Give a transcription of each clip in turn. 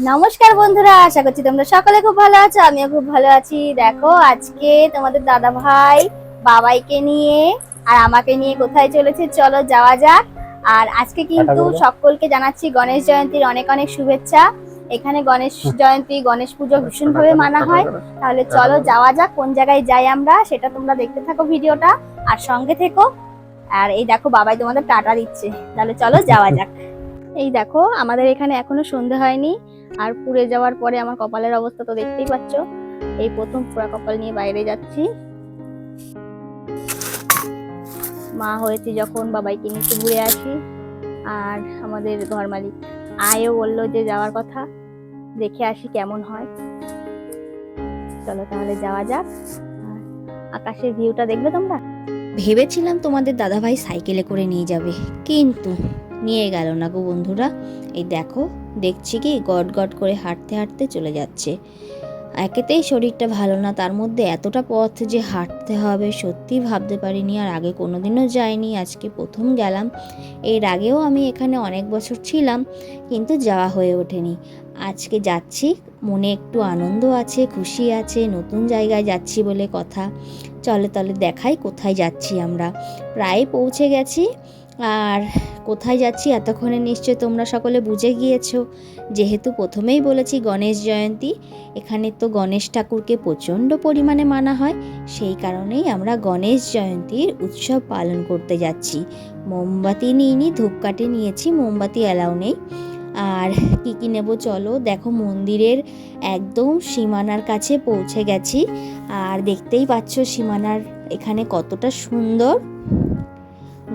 নমস্কার বন্ধুরা আশা করছি তোমরা সকলে খুব ভালো আছো আমিও খুব ভালো আছি। দেখো আজকে তোমাদের দাদা ভাই বাবাইকে নিয়ে আর আমাকে নিয়ে কোথায় চলেছে চলো যাওয়া যাক। আর আজকে কিন্তু সকলকে জানাচ্ছি গণেশ জয়ন্তীর অনেক অনেক শুভেচ্ছা। এখানে গণেশ জয়ন্তী গণেশ পুজো ভীষণ ভাবে মানা হয়। তাহলে চলো যাওয়া যাক কোন জায়গায় যাই আমরা সেটা তোমরা দেখতে থাকো ভিডিওটা। আর সঙ্গে থেকো। আর এই দেখো বাবাই তোমাদের টাটা দিচ্ছে। তাহলে চলো যাওয়া যাক। এই দেখো আমাদের এখানে এখনও সন্ধে হয়নি। আর পুড়ে যাওয়ার পরে আমার কপালের অবস্থা তো দেখতেই পাচ্ছ। এই প্রথম পোড়া কপাল নিয়ে বাইরে যাচ্ছি। মা হয়েছে যখন বাবাইকে একটু ঘুরে আসি। আর আমাদের ঘর মালিক আয়ও বলল যে যাওয়ার কথা, দেখে আসি কেমন হয়। চলো তাহলে যাওয়া যাক। আকাশের ভিউটা দেখবে তোমরা? ভেবেছিলাম তোমাদের দাদাভাই সাইকেলে করে নিয়ে যাবে, কিন্তু নিয়ে গেল না গো বন্ধুরা। এই দেখো দেখছি কি গট গট করে হাঁটতে হাঁটতে চলে যাচ্ছে। একেতেই শরীরটা ভালো না, তার মধ্যে এতটা পথ যে হাঁটতে হবে সত্যি ভাবতে পারিনি আর আগে কোনোদিনও যাইনি, আজকে প্রথম গেলাম। এর আগেও আমি এখানে অনেক বছর ছিলাম, কিন্তু যাওয়া হয়ে ওঠেনি। আজকে যাচ্ছি, মনে একটু আনন্দ আছে, খুশি আছে, নতুন জায়গায় যাচ্ছি বলে কথা। চলে তলে দেখাই কোথায় যাচ্ছি আমরা। প্রায় পৌঁছে গেছি, আর কোথায় যাচ্ছি এতক্ষণে নিশ্চয় তোমরা সকলে বুঝে গিয়েছো। যেহেতু প্রথমেই বলেছি গণেশ জয়ন্তী, এখানে তো গণেশ ঠাকুরকে প্রচণ্ড পরিমাণে মানা হয়, সেই কারণেই আমরা গণেশ জয়ন্তীর উৎসব পালন করতে যাচ্ছি। মোমবাতি নিইনি, ধূপকাঠি নিয়েছি, মোমবাতি অ্যালাউ নেই। আর কী কী নেব চলো, দেখো মন্দিরের একদম সীমানার কাছে পৌঁছে গেছি। আর দেখতেই পাচ্ছ সীমানার এখানে কতটা সুন্দর।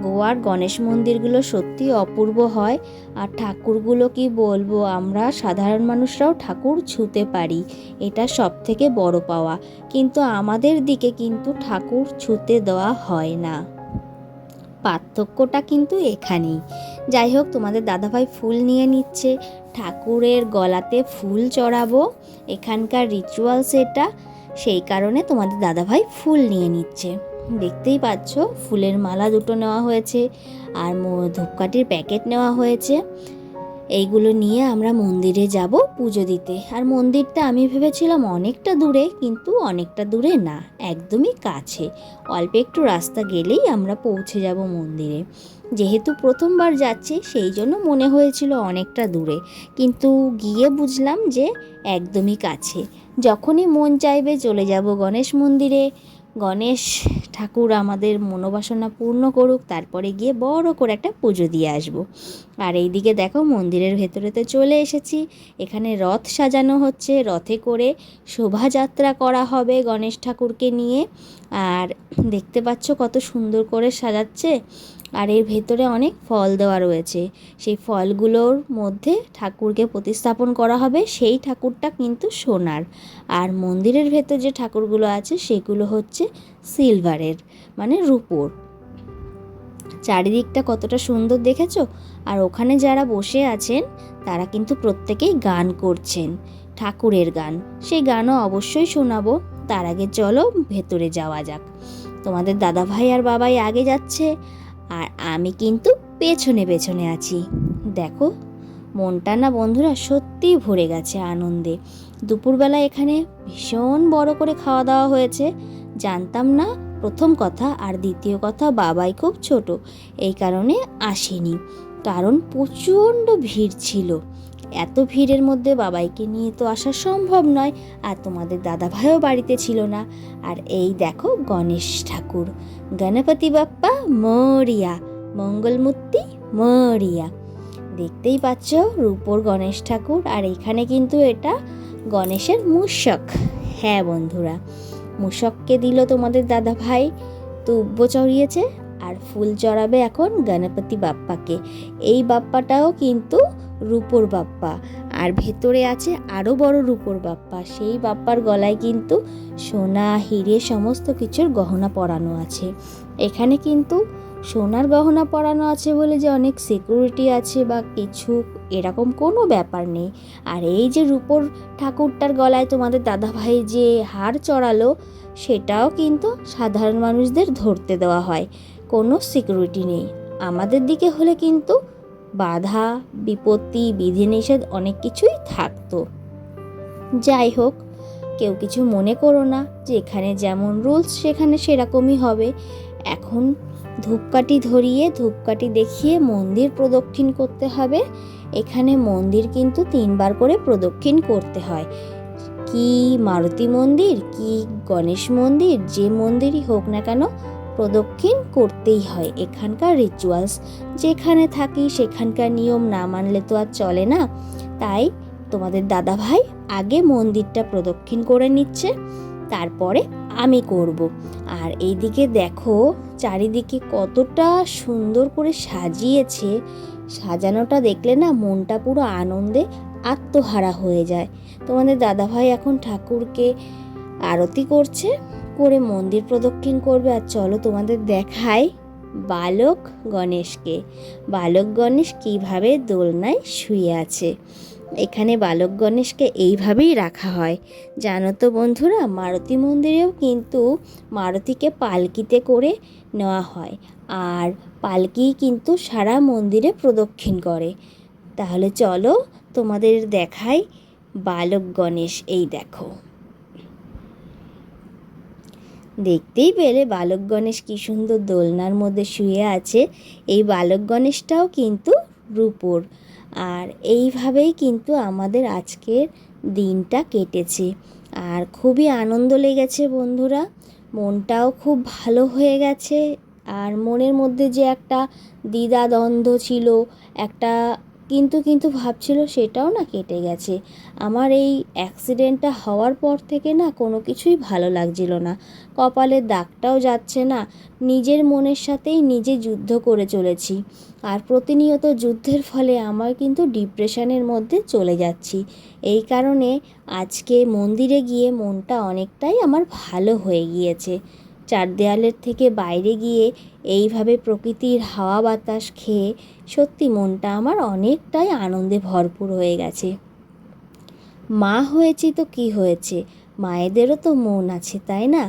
গোয়ার গণেশ মন্দিরগুলো সত্যি অপূর্ব হয়। আর ঠাকুরগুলো কি বলব, আমরা সাধারণ মানুষরাও ঠাকুর ছুতে পারি, এটা সব থেকে বড় পাওয়া। কিন্তু আমাদের দিকে কিন্তু ঠাকুর ছুতে দেওয়া হয় না। পার্থক্যটা কিন্তু এখানেই। যাই হোক, তোমাদের দাদাভাই ফুল নিয়ে নিচ্ছে, ঠাকুরের গলাতে ফুল চড়াবো, এখানকার রিচুয়ালস এটা, সেই কারণে তোমাদের দাদাভাই ফুল নিয়ে নিচ্ছে। দেখতেই পাচ্ছ, ফুলের মালা দুটো নেওয়া হয়েছে আর ধূপকাঠির প্যাকেট নেওয়া হয়েছে। এইগুলো নিয়ে আমরা মন্দিরে যাব পুজো দিতে। আর মন্দিরটা আমি ভেবেছিলাম অনেকটা দূরে, কিন্তু অনেকটা দূরে না, একদমই কাছে। অল্প একটু রাস্তা গেলেই আমরা পৌঁছে যাব মন্দিরে। যেহেতু প্রথমবার যাচ্ছি, সেই জন্য মনে হয়েছিল অনেকটা দূরে। কিন্তু গিয়ে বুঝলাম যে একদমই কাছে। যখনই মন চাইবে চলে যাব গণেশ মন্দিরে। গণেশ ঠাকুর আমাদের মনোবাসনা পূর্ণ করুক, তারপরে গিয়ে বড় করে একটা পুজো দিয়ে আসব। আর এই দিকে দেখো মন্দিরের ভেতরেতে চলে এসেছি। এখানে রথ সাজানো হচ্ছে। রথে করে শোভাযাত্রা করা হবে গণেশ ঠাকুরকে নিয়ে। আর দেখতে পাচ্ছ কত সুন্দর করে সাজাচ্ছে। আর এর ভেতরে অনেক ফল দেওয়া রয়েছে। সেই ফলগুলোর মধ্যে ঠাকুরকে প্রতিস্থাপন করা হবে, সেই ঠাকুরটা কিন্তু সোনার। আর মন্দিরের ভেতর যে ঠাকুরগুলো আছে, সেগুলো হচ্ছে সিলভারের মানে রূপোর। চারিদিকটা কতটা সুন্দর দেখেছ? আর ওখানে যারা বসে আছেন, তারা কিন্তু প্রত্যেকেই গান করছেন, ঠাকুরের গান। সেই গানও অবশ্যই শোনাবো। তার আগে চলো ভেতরে যাওয়া যাক। তোমাদের দাদা ভাই আর বাবাই আগে যাচ্ছে। আর আমি কিন্তু পেছনে পেছনে আছি। দেখো, মনটা না বন্ধুরা সত্যিই ভরে গেছে আনন্দে। দুপুরবেলা এখানে ভীষণ বড় করে খাওয়া দাওয়া হয়েছে। জানতাম না প্রথম কথা আর দ্বিতীয় কথা বাবাই খুব ছোট, এই কারণে আসেনি। কারণ প্রচণ্ড ভিড় ছিল। এত ভিড়ের মধ্যে বাবাইকে নিয়ে তো আসা সম্ভব নয়, আর তোমাদের দাদা ভাইও বাড়িতে ছিল না। আর এই দেখো গণেশ ঠাকুর, গণপতি বাপ্পা, মরিয়া, মঙ্গলমূর্তি, মরিয়া। দেখতেই পাচ্ছ রূপোর গণেশ ঠাকুর, আর এখানে কিন্তু এটা গণেশের মূষক। হ্যাঁ বন্ধুরা, মূষককে দিল তোমাদের দাদা ভাই তুব্য চড়িয়েছে, আর ফুল চড়াবে এখন গণপতি বাপ্পাকে। এই বাপ্পাটাও কিন্তু রূপোর বাপ্পা। আর ভেতরে আছে আরও বড় রূপোর বাপ্পা। সেই বাপ্পার গলায় কিন্তু সোনা, হিরে সমস্ত কিছুর গহনা পরানো আছে। এখানে কিন্তু সোনার গহনা পরানো আছে বলে যে অনেক সিকিউরিটি আছে বা কিছু এরকম কোনো ব্যাপার নেই। আর এই যে রূপোর ঠাকুরটার গলায় তোমাদের দাদাভাই যে হার চড়ালো, সেটাও কিন্তু সাধারণ মানুষদের ধরতে দেওয়া হয়। কোনো সিকিউরিটি নেই। আমাদের দিকে হলে কিন্তু বাধা, বিপত্তি, বিধিনিষেধ অনেক কিছুই থাকতো। যাই হোক, কেউ কিছু মনে করো না যে এখানে যেমন রুলস সেখানে সেরকমই হবে। এখন ধূপকাঠি ধরিয়ে, ধূপকাঠি দেখিয়ে মন্দির প্রদক্ষিণ করতে হবে। এখানে মন্দির কিন্তু তিনবার করে প্রদক্ষিণ করতে হয়। কি মারুতি মন্দির, কি গণেশ মন্দির, যে মন্দিরই হোক না কেন প্রদক্ষিণ করতেই হয় এখানকার রিচুয়ালস যেখানে থাকি সেখানকার নিয়ম না মানলে তো আর চলে না। তাই তোমাদের দাদা ভাই আগে মন্দিরটা প্রদক্ষিণ করে নিচ্ছে, তারপরে আমি করব। আর এইদিকে দেখো, চারিদিকে কতটা সুন্দর করে সাজিয়েছে। সাজানোটা দেখলে না মনটা পুরো আনন্দে আত্মহারা হয়ে যায়। তোমাদের দাদাভাই এখন ঠাকুরকে আরতি করছে। করে মন্দির প্রদক্ষিণ করবে আর চলো তোমাদের দেখাই বালক গণেশকে। বালক গণেশ কীভাবে দোলনায় শুয়ে আছে? এখানে বালক গণেশকে এইভাবেই রাখা হয়। জানো তো বন্ধুরা, মারুতি মন্দিরেও কিন্তু মারুতিকে পালকিতে করে নেওয়া হয় আর পালকি কিন্তু সারা মন্দিরে প্রদক্ষিণ করে। তাহলে চলো তোমাদের দেখাই বালক গণেশ, এই দেখো। দেখতেই পেলে বালক গণেশ কী সুন্দর দোলনার মধ্যে শুয়ে আছে। এই বালক গণেশটাও কিন্তু রূপোর। আর এইভাবেই কিন্তু আমাদের আজকের দিনটা কেটেছে। আর খুবই আনন্দ লেগেছে বন্ধুরা। মনটাও খুব ভালো হয়ে গেছে। আর মনের মধ্যে যে একটা দ্বিধা দ্বন্দ্ব ছিল, একটা কিন্তু কিন্তু ভাবছিল সেটাও না কেটে গেছে। আমার এই অ্যাক্সিডেন্টটা হওয়ার পর থেকে না কোনো কিছুই ভালো লাগছিল না। কপালের দাগটাও যাচ্ছে না। নিজের মনের সাথেই নিজে যুদ্ধ করে চলেছি। আর প্রতিনিয়ত যুদ্ধের ফলে আমার কিন্তু ডিপ্রেশনের মধ্যে চলে যাচ্ছি। এই কারণে আজকে মন্দিরে গিয়ে মনটা অনেকটাই আমার ভালো হয়ে গিয়েছে। চার দেয়ালের থেকে বাইরে গিয়ে এইভাবে প্রকৃতির হাওয়া বাতাস খেয়ে সত্যি মনটা আমার অনেকটাই আনন্দে ভরপুর হয়ে গেছে। মা হয়েছি তো কি হয়েছে? মায়েদেরও তো মন আছে, তাই না?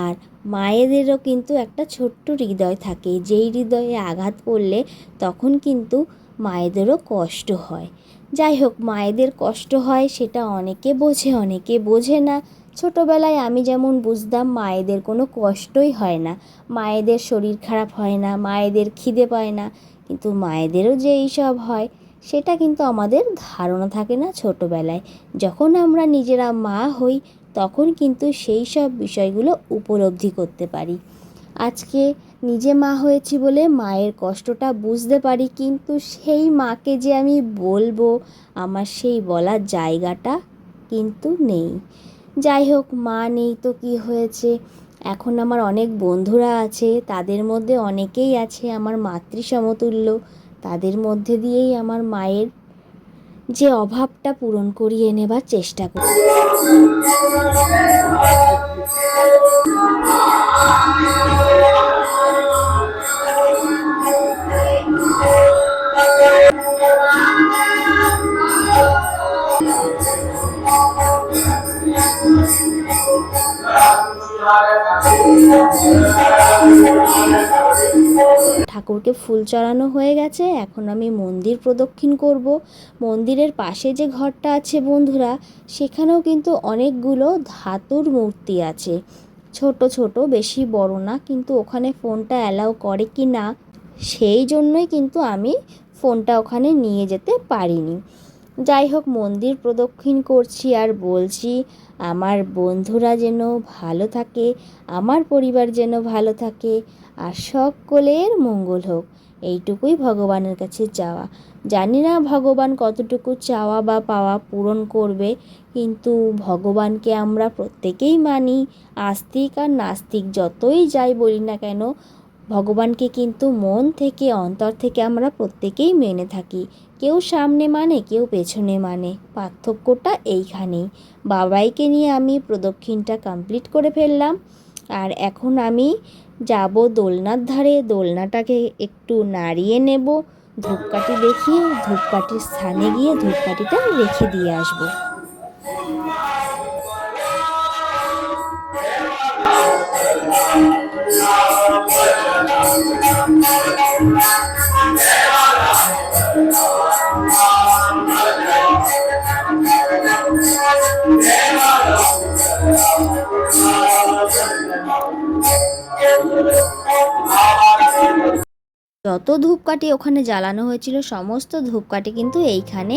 আর মায়েদেরও কিন্তু একটা ছোট্ট হৃদয় থাকে, যেই হৃদয়ে আঘাত পড়লে তখন কিন্তু মায়েদেরও কষ্ট হয়। যাই হোক, মায়েদের কষ্ট হয় সেটা অনেকে বোঝে অনেকে বোঝে না। ছোটোবেলায় আমি যেমন বুঝতাম, মায়েদের কোনো কষ্টই হয় না। মায়েদের শরীর খারাপ হয় না, মায়েদের খিদে পায় না। কিন্তু মায়েদেরও যে এইসব হয়, সেটা কিন্তু আমাদের ধারণা থাকে না ছোটোবেলায়। যখন আমরা নিজেরা মা হই, তখন কিন্তু সেই সব বিষয়গুলো উপলব্ধি করতে পারি। আজকে নিজে মা হয়েছি বলে মায়ের কষ্টটা বুঝতে পারি, কিন্তু সেই মাকে যে আমি বলব, আমার সেই বলার জায়গাটা কিন্তু নেই। যাই হোক, মা নেই তো কি হয়েছে? এখন আমার অনেক বন্ধুরা আছে, তাদের মধ্যে অনেকেই আছে আমার মাতৃ সমতুল্য তাদের মধ্যে দিয়েই আমার মায়ের যে অভাবটা পূরণ করিয়ে নেবার চেষ্টা করি। ঠাকুরকে ফুল চড়ানো হয়ে গেছে। এখন আমি মন্দির প্রদক্ষিণ করব। মন্দিরের পাশে যে ঘরটা আছে বন্ধুরা, সেখানেও কিন্তু অনেকগুলো ধাতুর মূর্তি আছে। ছোট ছোট, বেশি বড় না, কিন্তু ওখানে ফোনটা অ্যালাউ করে কি না, সেই জন্যই কিন্তু আমি ফোনটা ওখানে নিয়ে যেতে পারিনি। যাই হোক, মন্দির প্রদক্ষিণ করছি আর বলছি আমার বন্ধুরা যেন ভালো থাকে, আমার পরিবার যেন ভালো থাকে, আর সকলের মঙ্গল হোক। এইটুকুই ভগবানের কাছে চাওয়া। জানি না ভগবান কতটুকু চাওয়া বা পাওয়া পূরণ করবে, কিন্তু ভগবানকে আমরা প্রত্যেকেই মানি, আস্তিক আর নাস্তিক, যতই যাই বলি না কেন, ভগবানকে কিন্তু মন থেকে, অন্তর থেকে আমরা প্রত্যেকেই মেনে থাকি। কেউ সামনে মানে কেউ পেছনে মানে। পার্থক্যটা এইখানেই। বাবাইকে নিয়ে আমি প্রদক্ষিণটা কমপ্লিট করে ফেললাম। আর এখন আমি যাব দোলনার ধারে। দোলনাটাকে একটু নাড়িয়ে নেব। ধূপকাঠি দেখিয়ে, ধূপকাঠির স্থানে গিয়ে ধূপকাঠিটা রেখে দিয়ে আসব। যত ধূপকাঠি ওখানে জ্বালানো হয়েছিল, সমস্ত ধূপকাঠি কিন্তু এইখানে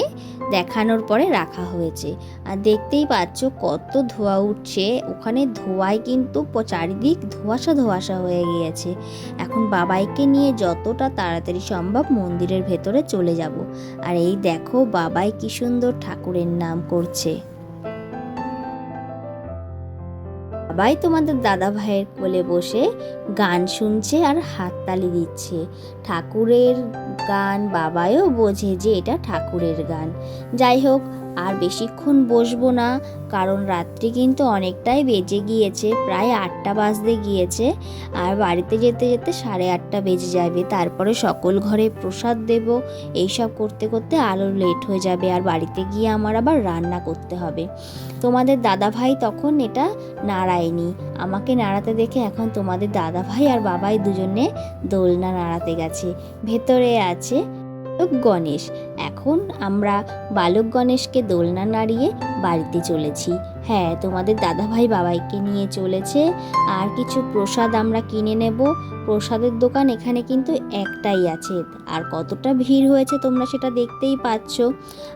দেখানোর পরে রাখা হয়েছে। আর দেখতেই পাচ্ছ কত ধোঁয়া উঠছে। ওখানে ধোঁয়ায় কিন্তু চারিদিক ধোঁয়াশা ধোঁয়াশা হয়ে গিয়েছে। এখন বাবাইকে নিয়ে যতটা তাড়াতাড়ি সম্ভব মন্দিরের ভেতরে চলে যাব। আর এই দেখো বাবাই কি সুন্দর ঠাকুরের নাম করছে। বাবাই তোমাদের দাদা ভাইয়ের কোলে বসে গান শুনছে আর হাততালি দিচ্ছে। ঠাকুরের গান বাবাইও বোঝে যে এটা ঠাকুরের গান। যাই হোক আর বেশিক্ষণ বসবো না, কারণ রাত্রি কিন্তু অনেকটাই বেজে গিয়েছে, প্রায় আটটা বাজতে গিয়েছে, আর বাড়িতে যেতে যেতে সাড়ে আটটা বেজে যাবে। তারপরে সকল ঘরে প্রসাদ দেব, এইসব করতে করতে আরও লেট হয়ে যাবে, আর বাড়িতে গিয়ে আমার আবার রান্না করতে হবে। তোমাদের দাদা ভাই তখন এটা নাড়ায়নি। আমাকে নাড়াতে দেখে এখন তোমাদের দাদা ভাই আর বাবাই দুজনে দোলনা নাড়াতে গেছে। ভেতরে আছে গণেশ এখন আমরা বালক গণেশকে দোলনা নাড়িয়ে বাড়িতে চলেছি। হ্যাঁ তোমাদের দাদা ভাই বাবাইকে নিয়ে চলেছে। আর কিছু প্রসাদ আমরা কিনে নেব। প্রসাদের দোকান এখানে কিন্তু একটাই আছে। আর কতটা ভিড় হয়েছে তোমরা সেটা দেখতেই পাচ্ছ।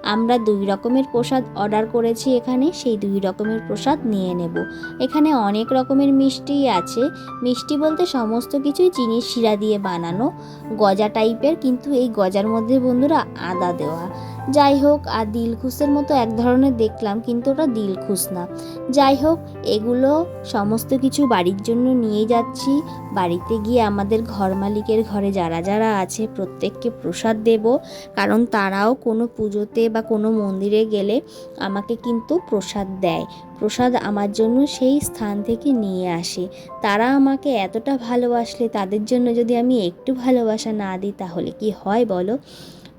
আমরা দুই রকমের প্রসাদ অর্ডার করেছি এখানে, সেই দুই রকমের প্রসাদ নিয়ে নেব। এখানে অনেক রকমের মিষ্টি আছে। মিষ্টি বলতে সমস্ত কিছুই চিনির শিরা দিয়ে বানানো। গজা টাইপের, কিন্তু এই গজার মধ্যে বন্ধুরা আদা দেওয়া। যাই হোক আর দিলখুশের মতো এক ধরনের দেখলাম, কিন্তু ওটা দিলখুশ না। যাই হোক, এগুলো সমস্ত কিছু বাড়ির জন্য নিয়ে যাচ্ছি। বাড়িতে গিয়ে আমাদের ঘর মালিকের ঘরে যারা যারা আছে, প্রত্যেককে প্রসাদ দেব। কারণ তারাও কোনো পুজোতে বা কোনো মন্দিরে গেলে আমাকে কিন্তু প্রসাদ দেয়। প্রসাদ আমার জন্য সেই স্থান থেকে নিয়ে আসে। তারা আমাকে এতটা ভালোবাসলে তাদের জন্য যদি আমি একটু ভালোবাসা না দিই, তাহলে কি হয় বলো?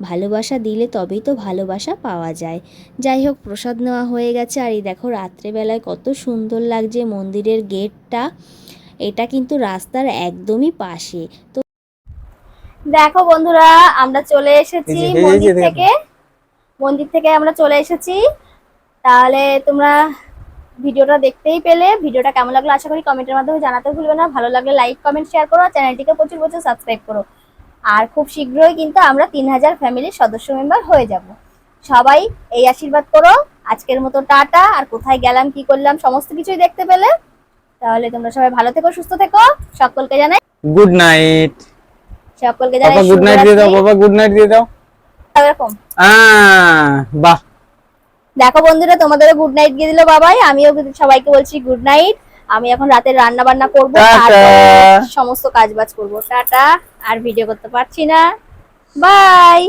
ভালোবাসা দিলে তবেই তো ভালোবাসা পাওয়া যায়। যাই হোক প্রসাদ নেওয়া হয়ে গেছে। আর এই দেখো রাত্রেবেলায় কত সুন্দর লাগছে মন্দিরের গেটটা। এটা কিন্তু রাস্তার একদমই পাশে। তো দেখো বন্ধুরা আমরা চলে এসেছি মন্দির থেকে। মন্দির থেকে আমরা চলে এসেছি। তাহলে তোমরা ভিডিওটা দেখতেই পেলে। ভিডিওটা কেমন লাগল আশা করি কমেন্টের মাধ্যমে জানাতে ভুলবে না। ভালো লাগলে লাইক কমেন্ট শেয়ার করো। আর চ্যানেলটিকে প্রচুর প্রচুর সাবস্ক্রাইব করো। আর খুব শীঘ্রই কিন্তু আমরা তিন হাজার ফ্যামিলির সদস্য মেম্বার হয়ে যাব। সবাই এই আশীর্বাদ করো। আজকের মতো টাটা। আর কোথায় গেলাম কি করলাম সমস্ত কিছুই দেখতে পেলে? তাহলে তোমরা সবাই ভালো থেকো সুস্থ থেকো। সকলকে জানাই গুড নাইট সকলকে জানাই গুড নাইট দিয়ে দাও বাবা গুড নাইট দিয়ে দাও। এরকম। বাহ। দেখো বন্ধুরা তোমাদেরও গুড নাইট দিয়ে দিল বাবাই। আমিও সবাইকে বলছি গুড নাইট আমি এখন রাতে রান্না বান্না করব সমস্ত কাজ বাজ করব। টাটা আর ভিডিও করতে পারছি না। বাই